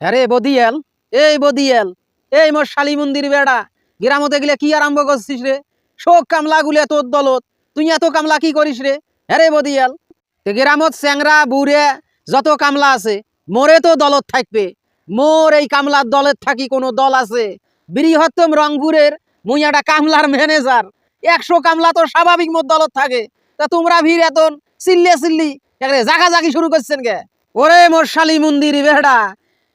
আরে বদিয়াল, এই বদিয়াল, এই মোর শালি মন্দির বেড়া, গ্রামতে গেলে কি আরম্ভ করছিস রে? শোক কামলা গুলে তোর দলত, তুই এত কামলা কি করিস রে? আরে বদিয়াল, তে গ্রামত স্যাংরা, বুড়ে, যত কামলা আছে, মোরে তো দলত থাকবে। মোর এই কামলার দলের থাকি কোনো দল আছে। বৃহত্তম রংপুরের মুই একটা কামলার ম্যানেজার। একশো কামলা তো স্বাভাবিক মোর দলত থাকে। তা তোমরা ভিড় এত চিল্লে চিল্লি জাগা জাগি শুরু করছেন কে? ওরে মোর শালি মন্দির বেড়া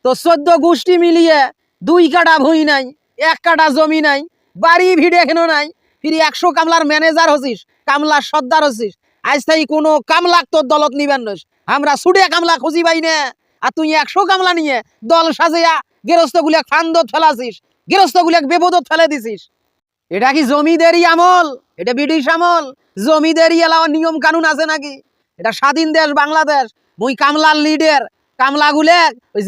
তো চোদ্দ গোষ্ঠী মিলিয়ে দুই কাটা ভুঁই নাই, এক কাটা জমি নাই, বাড়ি ভিড়ে এখনও নাই। ফিরি একশো কামলার ম্যানেজার হছিস কামলার সর্দার হছিস আজ তাই কোনো কামলাক তোর দলত নিবেন নস। আমরা ছুটে কামলা খুঁজি পাই না। আর তুই একশো কামলা নিয়ে দল সাজিয়া গেরস্ত গুলিয়া খান্দত ফেলাছিস গেরস্ত গুলিয়া বেপদত ফেলে দিছিস। এটা কি জমিদারি আমল? এটা ব্রিটিশ আমল? জমিদারি এলাওয়ার নিয়ম কানুন আছে নাকি? এটা স্বাধীন দেশ, বাংলাদেশ। মুই কামলার লিডার কামলা গুলে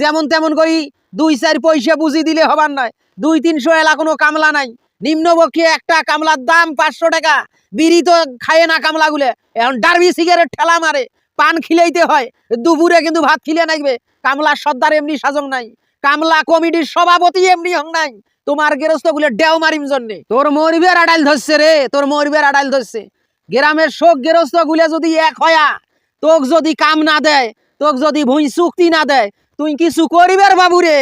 যেমন তেমন করি দুই চার পয়সা বুঝি দিলে হবার নয়। দুই তিনশো এলা কোনো কামলা নাই। নিম্নপক্ষে একটা কামলার দাম পাঁচশো টাকা। বিড়ি তো খায় না কামলা গুলে। এখন ডারবি সিগারেট ঠেলা মারে। পান খিলাইতে হয়। দুপুরে কিন্তু ভাত খিলে নাইবে। কামলা সর্দার এমনি সাজং নাই। কামলা কমিটির সভাপতি এমনি হং নাই। তোমার গেরস্ত গুলে ডেও মারিম জন্যে। তোর মরিবের আড়াইল ধরছে রে। তোর মরিবের আড়াইল ধরছে। গ্রামের শোক গেরস্ত গুলে যদি এক হয়া, তোক যদি কাম না দেয় তোক যদি ভুঁই চুক্তি না দেয়, তুই কিছু করিবের বাবু রে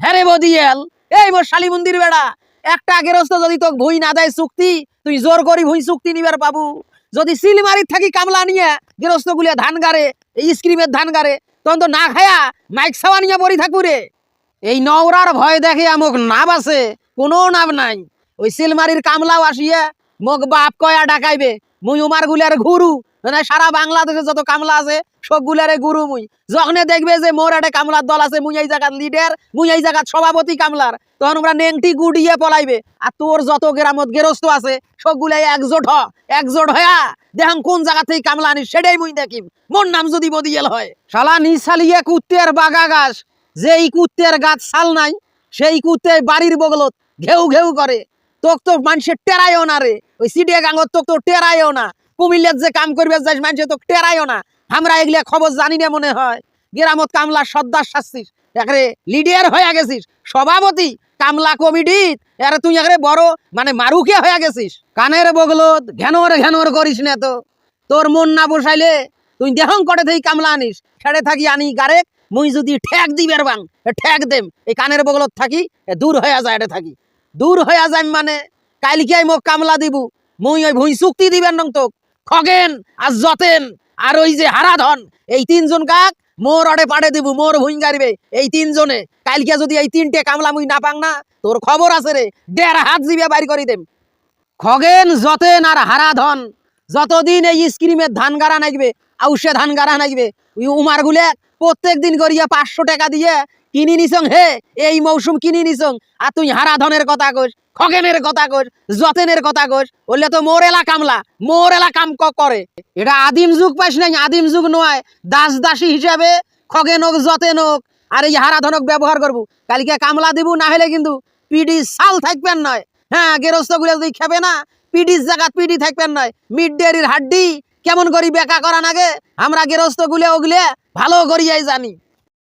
হ্যাঁ রে বদিয়াল, এই মোর শালি মন্দির বেড়া, একটা গেরস্ত যদি তোক ভুঁই না দেয় চুক্তি, তুই জোর করি ভুঁই চুক্তি নিবার বাবু। যদি সিলমারির থাকি কামলা নিয়ে গেরস্ত গুলিয়া ধান এই স্ক্রিমের ধান গাড়ে, তখন তো না খায়া মাইক সাওয়া নিয়ে পড়ি থাকব রে এই নওরার ভয় দেখে আমক নাভ আছে, কোনো নাভ নাই। ওই সিলমারির কামলাও আসিয়ে মোক বাপ কয়া ডাকাইবে, মুই উমারগুলার ঘুরু। মানে সারা বাংলাদেশে যত কামলা আছে, সব গুলারে গুরু মুই। যখনে দেখবে যে মোর একটা কামলার দল আছে, মুই এই জায়গার লিডার মুই এই জায়গার সভাপতি কামলার, তখন আমরা নেংটি গুডিয়ে পলাইবে। আর তোর যত গ্রামত গেরস্ত আছে, সবগুলাই একজোট হ, একজোট হয়া দেখাম কোন জায়গা থেকে কামলা আনিস, সেটাই মুই দেখিম। মোর নাম যদি বদিয়েল হয়। শালা নিশালিয়ে কুত্তের বাগা গাছ যেই কুত্তের গাছ ছাল নাই, সেই কুত্তে বাড়ির বগলত ঘেউ ঘেউ করে। তোক তো মানুষের টেরাইও না রে। ওই সিডিয়া গাঙ্গত তোক তো টেরাইও না। কুমিল্লার যে কাম করবে যাইস মানুষে তোক টেরাইও না। আমরা এগুলা খবর জানি না মনে হয়। গ্রামত কামলা সর্দার শাস্তিস একরে লিডার হয়ে গেছিস। সভাপতি কামলা কমিটি এর তুই একরে বড় মানে মারুকে হয়ে গেছিস। কানের বগলত ঘেনর ঘেনর করিস না তো। তোর মন না বসাইলে তুই দেহং করে থেকে কামলা আনিস। ছেড়ে থাকি আনি গারেক। মুই যদি ঠেক দিবের বাং ঠেক দেম। এই কানের বগলত থাকি দূর হয়ে যায় এটা থাকি। দূর হয়ে যায় মানে। কালকে আই মোক কামলা দিব? মুই ওই ভুঁই চুক্তি দিবেন নং তোক। খগেন আর যতেন আর ওই যে হারাধন এই তিনজন কাক মোর অডে পাঠে দিব, মোর ভুঁই গাড়িবে এই তিনজনে। কালকে যদি এই তিনটে কামলা মুই না পাং না, তোর খবর আছে রে, দেড় হাত জিবে বাইর করি দেম। খগেন, যতেন আর হারাধন যতদিন এই স্ক্রিমের ধান গাড়া নাগবে আউসে ধান গাড়া ওই উমার গুলে প্রত্যেক দিন করিয়া পাঁচশো টাকা দিয়ে কিনি নিছং হে? এই মৌসুম কিনি নিছং। আর তুই হারাধনের কথা কস খগেনের কথা কস যতেনের কথা কস বললে তো মোর এলা কামলা, মোর এলা কাম করে। এটা আদিম যুগ পাইস নাই, আদিম যুগ নয়। দাস দাসী হিসাবে খগেন হোক, যতেন হোক, আর এই হারাধনক ব্যবহার করব। কালকে কামলা দিব, না হলে কিন্তু পিডি সাল থাকবেন নয়। হ্যাঁ গেরস্তগুলো যদি খাবে না পিডির জায়গা পিডি থাকবেন নয়। মিড ডেয়ারির হাড্ডি, কেমন করি বেকা করা নাগে আমরা গেরস্ত গুলে ওগুলে ভালো করিয়াই জানি।